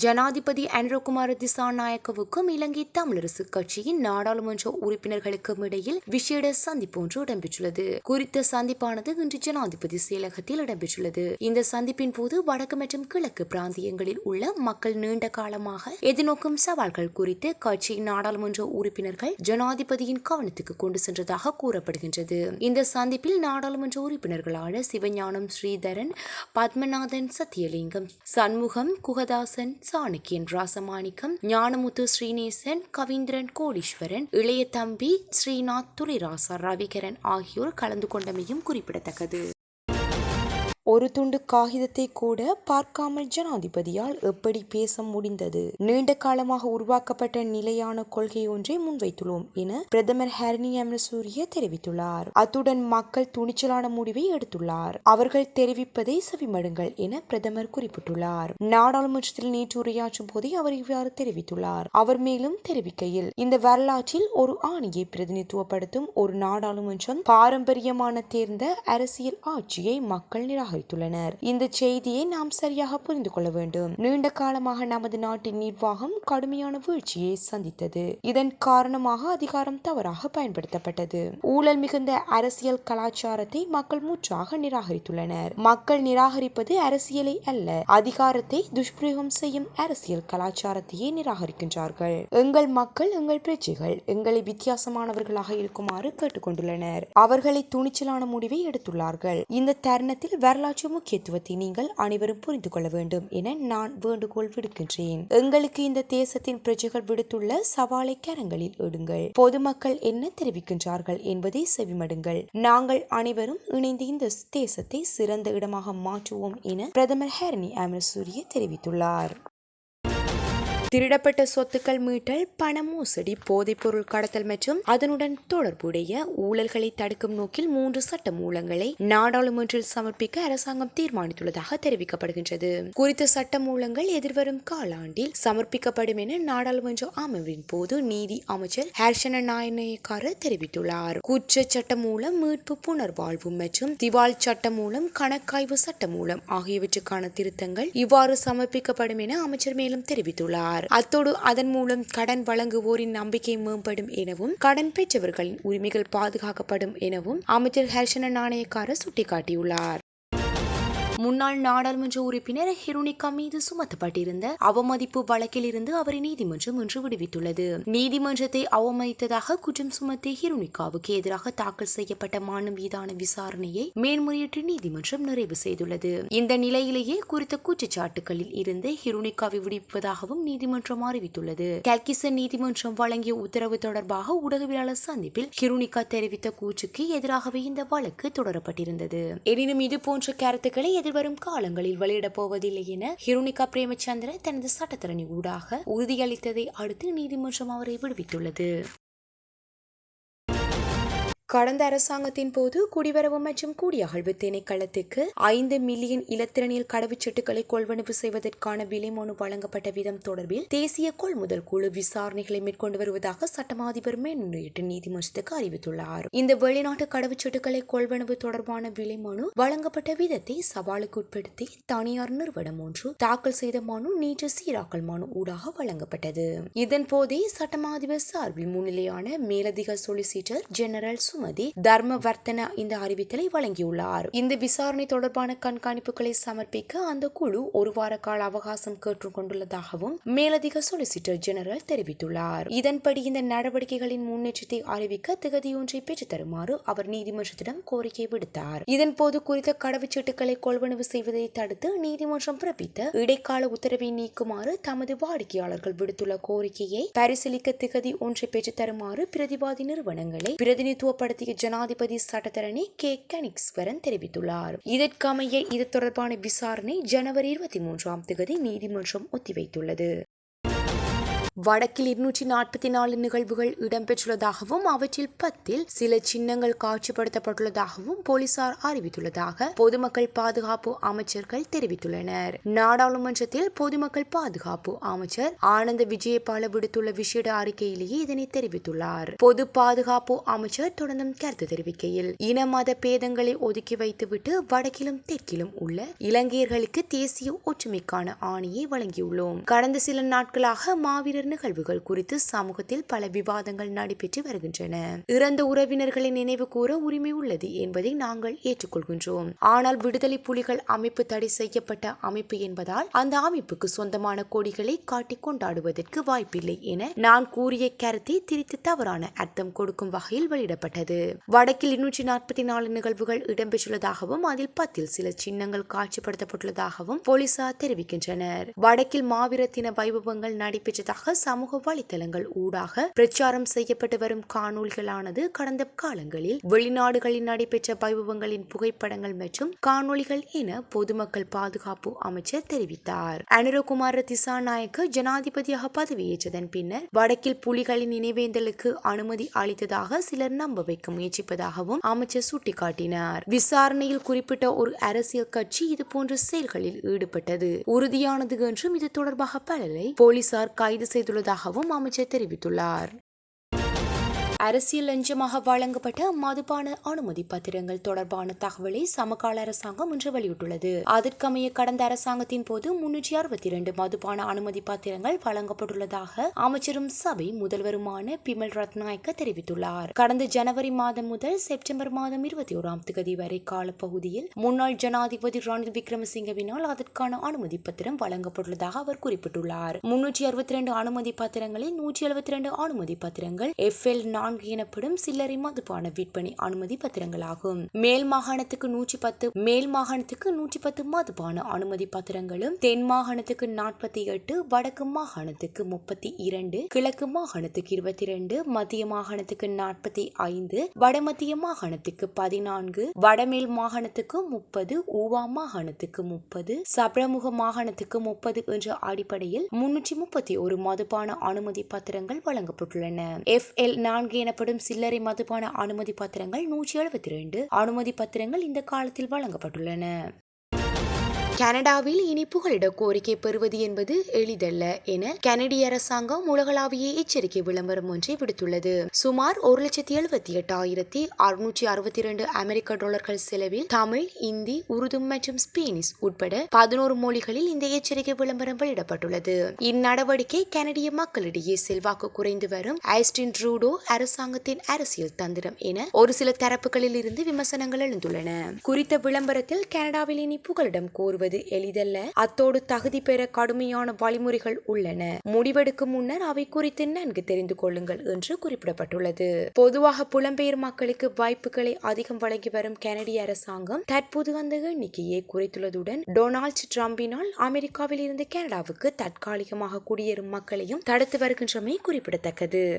ஜனாதிபதி அனுரகுமார திசாநாயக்கவுக்கும் இலங்கை தமிழரசு கட்சியின் நாடாளுமன்ற உறுப்பினர்களுக்கும் இடையில் விசேட சந்திப்பு ஒன்று இடம்பெற்றுள்ளது. குறித்த சந்திப்பானது இன்று ஜனாதிபதி செயலகத்தில் இடம்பெற்றுள்ளது. இந்த சந்திப்பின் போது வடக்கு மற்றும் கிழக்கு பிராந்தியங்களில் உள்ள மக்கள் நீண்ட காலமாக எதிர்நோக்கும் சவால்கள் குறித்து கட்சியின் நாடாளுமன்ற உறுப்பினர்கள் ஜனாதிபதியின் கவனத்துக்கு கொண்டு சென்றதாக கூறப்படுகின்றது. இந்த சந்திப்பில் நாடாளுமன்ற உறுப்பினர்களான சிவஞானம் ஸ்ரீதரன் பத்மநாதன் சத்தியலிங்கம் சண்முகம் குகதாசன் சாணக்கியன் ராசமாணிக்கம் ஞானமுத்து ஸ்ரீநேசன் கவீந்திரன் கோடீஸ்வரன் இளைய தம்பி ஸ்ரீநாத் துளிராசா ரவிகரன் ஆகியோர் கலந்து கொண்டமையும் குறிப்பிடத்தக்கது. ஒரு துண்டு காகிதத்தை கூட பார்க்காமல் ஜனாதிபதியால் எப்படி பேச முடிந்தது? நீண்ட காலமாக உருவாக்கப்பட்ட நிலையான கொள்கை ஒன்றை முன்வைத்துள்ளோம் என பிரதமர் ஹரணி அமரசூரிய தெரிவித்துள்ளார். அத்துடன் மக்கள் துணிச்சலான முடிவை எடுத்துள்ளார். அவர்கள் தெரிவிப்பதை செவிமடுங்கள் என பிரதமர் குறிப்பிட்டுள்ளார். நாடாளுமன்றத்தில் நேற்று உரையாற்றும் போதே அவர் இவ்வாறு தெரிவித்துள்ளார். அவர் மேலும் தெரிவிக்கையில் இந்த வரலாற்றில் ஒரு ஆணையை பிரதிநிதித்துவப்படுத்தும் ஒரு நாடாளுமன்றம் பாரம்பரியமான தேர்ந்த அரசியல் ஆட்சியை மக்கள் நிராகரி நிராகரித்துள்ளனர் இந்த செய்தியை நாம் சரியாக புரிந்து கொள்ள வேண்டும். நீண்ட காலமாக நமது நாட்டின் நிர்வாகம் கடுமையான வீழ்ச்சியை சந்தித்தது. இதன் காரணமாக அதிகாரம் தவறாக பயன்படுத்தப்பட்டது. ஊழல் மிகுந்த அரசியல் கலாச்சாரத்தை மக்கள் முற்றாக நிராகரித்துள்ளனர். மக்கள் நிராகரிப்பது அரசியலை அல்ல அதிகாரத்தை துஷ்பிரயோகம் செய்யும் அரசியல் கலாச்சாரத்தையே நிராகரிக்கின்றார்கள். எங்கள் மக்கள் எங்கள் பிரச்சைகள் எங்களை வித்தியாசமானவர்களாக இருக்குமாறு கேட்டுக்கொண்டுள்ளனர். அவர்களை துணிச்சலான முடிவை எடுத்துள்ளார்கள். இந்த தருணத்தில் வரலாற்று முக்கியத்துவத்தை நீங்கள் அனைவரும் புரிந்து கொள்ள வேண்டும் என நான் வேண்டுகோள் விடுக்கின்றேன். எங்களுக்கு இந்த தேசத்தின் பிரஜைகள் விடுத்துள்ள சவாலை கரங்களில் எடுங்கள் பொதுமக்கள் என்ன தெரிவிக்கின்றார்கள் என்பதை செவிமடுங்கள். நாங்கள் அனைவரும் இணைந்து இந்த தேசத்தை சிறந்த இடமாக மாற்றுவோம் என பிரதமர் ஹேரணி அமரசூரிய தெரிவித்துள்ளார். திருடப்பட்ட சொத்துக்கள் மீட்டல் பண மோசடி போதைப்பொருள் கடத்தல் மற்றும் அதனுடன் தொடர்புடைய ஊழல்களை தடுக்கும் நோக்கில் மூன்று சட்ட மூலங்களை நாடாளுமன்றில் சமர்ப்பிக்க அரசாங்கம் தீர்மானித்துள்ளதாக தெரிவிக்கப்படுகின்றது. குறித்த சட்ட மூலங்கள் எதிர்வரும் காலாண்டில் சமர்ப்பிக்கப்படும் என நாடாளுமன்ற அமர்வின் போது நீதி அமைச்சர் ஹர்ஷன நாயனயக்கார தெரிவித்துள்ளார். குற்ற சட்டம் மூலம் மீட்பு புனர்வாழ்வு மற்றும் திவால் சட்டம் மூலம் கணக்காய்வு சட்டம் மூலம் ஆகியவற்றுக்கான திருத்தங்கள் இவ்வாறு சமர்ப்பிக்கப்படும் என அமைச்சர் மேலும் தெரிவித்துள்ளார். அத்தோடு அதன் மூலம் கடன் வழங்குவோரின் நம்பிக்கை மேம்படும் எனவும் கடன் பெற்றவர்களின் உரிமைகள் பாதுகாக்கப்படும் எனவும் அமைச்சர் ஹர்ஷன நாணயக்கார சுட்டிக்காட்டியுள்ளார். முன்னாள் நாடாளுமன்ற உறுப்பினர் ஹிருனிகா மீது சுமத்தப்பட்டிருந்த அவமதிப்பு வழக்கில் இருந்து அவரை நீதிமன்றம் இன்று விடுவித்துள்ளது. நீதிமன்றத்தை அவமதித்ததாக குற்றம் சுமத்திய ஹிருனிகாவுக்கு எதிராக தாக்கல் செய்யப்பட்ட மனு மீதான விசாரணையை மேன்முறையீட்டு நீதிமன்றம் நிறைவு செய்துள்ளது. இந்த நிலையிலேயே குறித்த குற்றச்சாட்டுகளில் இருந்து ஹிருனிகாவை விடுவிப்பதாகவும் நீதிமன்றம் அறிவித்துள்ளது. கல்கிசன் நீதிமன்றம் வழங்கிய உத்தரவு தொடர்பாக ஊடகவியலாளர் சந்திப்பில் ஹிருனிகா தெரிவித்த கூற்றுக்கு எதிராகவே இந்த வழக்கு தொடரப்பட்டிருந்தது. எனினும் இது போன்ற கருத்துக்களை எதிர்வரும் காலங்களில் வெளியிடப் போவதில்லை என ஹிருனிகா பிரேமச்சந்திர தனது சட்டத்தரணி ஊடாக உறுதியளித்ததை அடுத்து நீதிமன்றம் அவரை விடுவித்துள்ளது. கடந்த அரசாங்கத்தின் போது குடிவரவு மற்றும் குடியகழ்வு திணைக்களத்துக்கு ஐந்து மில்லியன் இலத்திரனியல் கடவுச்சீட்டுகளை கொள்வனவு செய்வதற்கான விலை மனு வழங்கப்பட்ட விதம் தொடர்பில் தேசிய கொள்முதல் குழு விசாரணைகளை மேற்கொண்டு வருவதாக சட்டமாதிபர் மேன்முறையீட்டு நீதிமன்றத்துக்கு அறிவித்துள்ளார். இந்த வெளிநாட்டு கடவுச்சீட்டுகளை கொள்வனவு தொடர்பான விலை மனு வழங்கப்பட்ட விதத்தை சவாலுக்கு உட்படுத்தி தனியார் நிறுவனம் ஒன்று தாக்கல் செய்த மனு நேற்று சீராக்கல் மனு ஊடாக வழங்கப்பட்டது. இதன் போதே சட்டமாதிபர் சார்பில் முன்னிலையான மேலதிக சொலிசிட்டர் ஜெனரல் சுமதி தர்மவர்த்தன இந்த அறிவித்தலை வழங்கியுள்ளார். இந்த விசாரணை தொடர்பான கண்காணிப்புகளை சமர்ப்பிக்க அந்த குழு ஒரு வார கால அவகாசம் கேட்டுக்கொண்டுள்ளதாகவும் மேலதிக சொலிசிட்டர் ஜெனரல் தெரிவித்துள்ளார். இதன்படி இந்த நடவடிக்கைகளின் முன்னேற்றத்தை அறிவிக்க திகதியொன்றை பெற்றுத் தருமாறு அவர் நீதிமன்றத்திடம் கோரிக்கை விடுத்தார். இதன்போது குறித்த கடவுச்சீட்டுகளை கொள்வனவு செய்வதை தடுத்து நீதிமன்றம் பிறப்பித்த இடைக்கால உத்தரவை நீக்குமாறு தமது வாடிக்கையாளர்கள் விடுத்துள்ள கோரிக்கையை பரிசீலிக்க திகதி ஒன்றை பெற்றுத்தருமாறு பிரதிவாதி நிறுவனங்களை நடத்திய ஜனாதிபதி சட்டத்தரணி கே. கனிக்ஸ்வரன் தெரிவித்துள்ளார். இதற்கமைய இது தொடர்பான விசாரணை ஜனவரி இருபத்தி மூன்றாம் தேதி நீதிமன்றம் ஒத்திவைத்துள்ளது. வடக்கில் இருநூற்றி நாற்பத்தி நாலு நிகழ்வுகள் இடம்பெற்றுள்ளதாகவும் அவற்றில் பத்தில் சில சின்னங்கள் காட்சிப்படுத்தப்பட்டுள்ளதாகவும் போலீசார் அறிவித்துள்ளதாக பொதுமக்கள் பாதுகாப்பு அமைச்சர்கள் தெரிவித்துள்ளனர். நாடாளுமன்றத்தில் பொதுமக்கள் பாதுகாப்பு அமைச்சர் ஆனந்த விஜயபால விடுத்துள்ள விசேட அறிக்கையிலேயே இதனை தெரிவித்துள்ளார். பொது பாதுகாப்பு அமைச்சர் தொடர்ந்தும் கருத்து தெரிவிக்கையில் இன மத பேதங்களை ஒதுக்கி வைத்துவிட்டு வடக்கிலும் தெற்கிலும் உள்ள இலங்கையர்களுக்கு தேசிய ஒற்றுமைக்கான ஆணையை வழங்கியுள்ளோம். கடந்த சில நாட்களாக மாவீரர் நிகழ்வுகள் குறித்து சமூகத்தில் பல விவாதங்கள் நடைபெற்று வருகின்றன. இறந்த உறவினர்களை நினைவு கூற உரிமை உள்ளது என்பதை நாங்கள் ஏற்றுக்கொள்கின்றோம். ஆனால் விடுதலை புலிகள் அமைப்பு தடை செய்யப்பட்ட அமைப்பு என்பதால் அந்த அமைப்புக்கு சொந்தமான கொடிகளை காட்டிக் கொண்டாடுவதற்கு வாய்ப்பில்லை என நான் கூறிய கருத்தை திரித்து தவறான அர்த்தம் கொடுக்கும் வகையில் வெளியிடப்பட்டது. வடக்கில் இருநூற்றி நாற்பத்தி நாலு நிகழ்வுகள் இடம்பெற்றுள்ளதாகவும் அதில் பத்தில் சில சின்னங்கள் காட்சிப்படுத்தப்பட்டுள்ளதாகவும் போலீசார் தெரிவிக்கின்றனர். வடக்கில் மாவீர தின வைபவங்கள் நடைபெற்றதாக சமூக வலைதளங்கள் ஊடாக பிரச்சாரம் செய்யப்பட்டு வரும் காணொளிகளானது கடந்த காலங்களில் வெளிநாடுகளில் நடைபெற்ற வைபவங்களின் புகைப்படங்கள் மற்றும் காணொளிகள் என பொதுமக்கள் பாதுகாப்பு அமைச்சர் தெரிவித்தார். அனுரகுமார திசாநாயக்க ஜனாதிபதியாக பதவியேற்றதன் பின்னர் வடக்கில் புலிகளின் நினைவேந்தலுக்கு அனுமதி அளித்ததாக சிலர் நம்ப வைக்க முயற்சிப்பதாகவும் அமைச்சர் சுட்டிக்காட்டினார். விசாரணையில் குறிப்பிட்ட ஒரு அரசியல் கட்சி இதுபோன்ற செயல்களில் ஈடுபட்டது. உறுதியானது என்றும் இது தொடர்பாக பலரை போலீசார் கைது செய்து செய்துள்ளதாகவும் அமைச்சர் தெரிவித்துள்ளார் அரசியல் லஞ்சமாக வழங்கப்பட்ட மதுபான அனுமதி பத்திரங்கள் தொடர்பான தகவலை சமகால அரசாங்கம் இன்று வெளியிட்டுள்ளது. அதற்கமைய கடந்த அரசாங்கத்தின் போது முன்னூற்றி அறுபத்தி இரண்டு மதுபான அனுமதி பத்திரங்கள் வழங்கப்பட்டுள்ளதாக அமைச்சரும் சபை முதல்வருமான பிமல் ரத்நாயக்க தெரிவித்துள்ளார். கடந்த ஜனவரி மாதம் முதல் செப்டம்பர் மாதம் இருபத்தி ஓராம் தேதி வரை காலப்பகுதியில் முன்னாள் ஜனாதிபதி ரணில் விக்ரமசிங்கவினால் அதற்கான அனுமதி பத்திரம் வழங்கப்பட்டுள்ளதாக அவர் குறிப்பிட்டுள்ளார். முன்னூற்றி அறுபத்தி இரண்டு அனுமதி பத்திரங்களில் நூற்றி எழுபத்தி இரண்டு அனுமதி பத்திரங்கள் எஃப் எல் நான்கு எனப்படும் சில்லறை மதுபான விற்பனை அனுமதி பத்திரங்களாகும். மேல் மாகாணத்துக்கு நூற்றி பத்து மேல் மாகாணத்துக்கு நூற்றி பத்து மதுபான அனுமதி பத்திரங்களும் தென் மாகாணத்துக்கு நாற்பத்தி எட்டு வடக்கு மாகாணத்துக்கு முப்பத்தி இரண்டு கிழக்கு மாகாணத்துக்கு இருபத்தி இரண்டு மத்திய மாகாணத்துக்கு நாற்பத்தி ஐந்து வடமத்திய மாகாணத்துக்கு பதினான்கு வடமேல் மாகாணத்துக்கு முப்பது ஊவா மாகாணத்துக்கு முப்பது சபரமுக மாகாணத்துக்கு முப்பது என்ற அடிப்படையில் முன்னூற்றி முப்பத்தி ஒரு மதுபான அனுமதி பத்திரங்கள் வழங்கப்பட்டுள்ளன. எஃப் எல் நான்கு எனப்படும் சில்லறை மதுபான அனுமதி பத்திரங்கள் நூற்றி எழுபத்தி ரெண்டு. அனுமதி பத்திரங்கள் இந்த காலத்தில் வழங்கப்பட்டுள்ளன. கனடாவில் இனி புகலிட கோரிக்கை பெறுவது என்பது எளிதல்ல என கனடிய அரசாங்கம் உலகளாவிய எச்சரிக்கை விளம்பரம் ஒன்றை விடுத்துள்ளது. சுமார் ஒரு லட்சத்தி எழுபத்தி எட்டாயிரத்தி அறுநூற்றி அறுபத்தி இரண்டு அமெரிக்க டாலர்கள் செலவில் தமிழ் இந்தி உருது மற்றும் ஸ்பெனிஷ் உட்பட பதினோரு மொழிகளில் இந்த எச்சரிக்கை விளம்பரம் வெளியிடப்பட்டுள்ளது. இந்நடவடிக்கை கனடிய மக்களிடையே செல்வாக்கு குறைந்து வரும் ஐஸ்டின் ட்ரூடோ அரசாங்கத்தின் அரசியல் தந்திரம் என ஒரு சில தரப்புகளில் இருந்து விமர்சனங்கள் எழுந்துள்ளன. குறித்த விளம்பரத்தில் கனடாவில் இனி புகலிடம் கோருவது எளிதல்ல. அத்தோடு தகுதி பெற கடுமையான வழிமுறைகள் உள்ளன. முடிவெடுக்கும் முன்னர் அவை குறித்து நன்கு தெரிந்து கொள்ளுங்கள் என்று குறிப்பிடப்பட்டுள்ளது. பொதுவாக புலம்பெயர் மக்களுக்கு வாய்ப்புகளை அதிகம் வழங்கி வரும் கனடிய அரசாங்கம் தற்போது அந்த எண்ணிக்கையை குறைத்துள்ளதுடன் டொனால்ட் ட்ரம்பினால் அமெரிக்காவில் இருந்து கனடாவுக்கு தற்காலிகமாக குடியேறும் மக்களையும் தடுத்து வருகின்றமை குறிப்பிடத்தக்கது.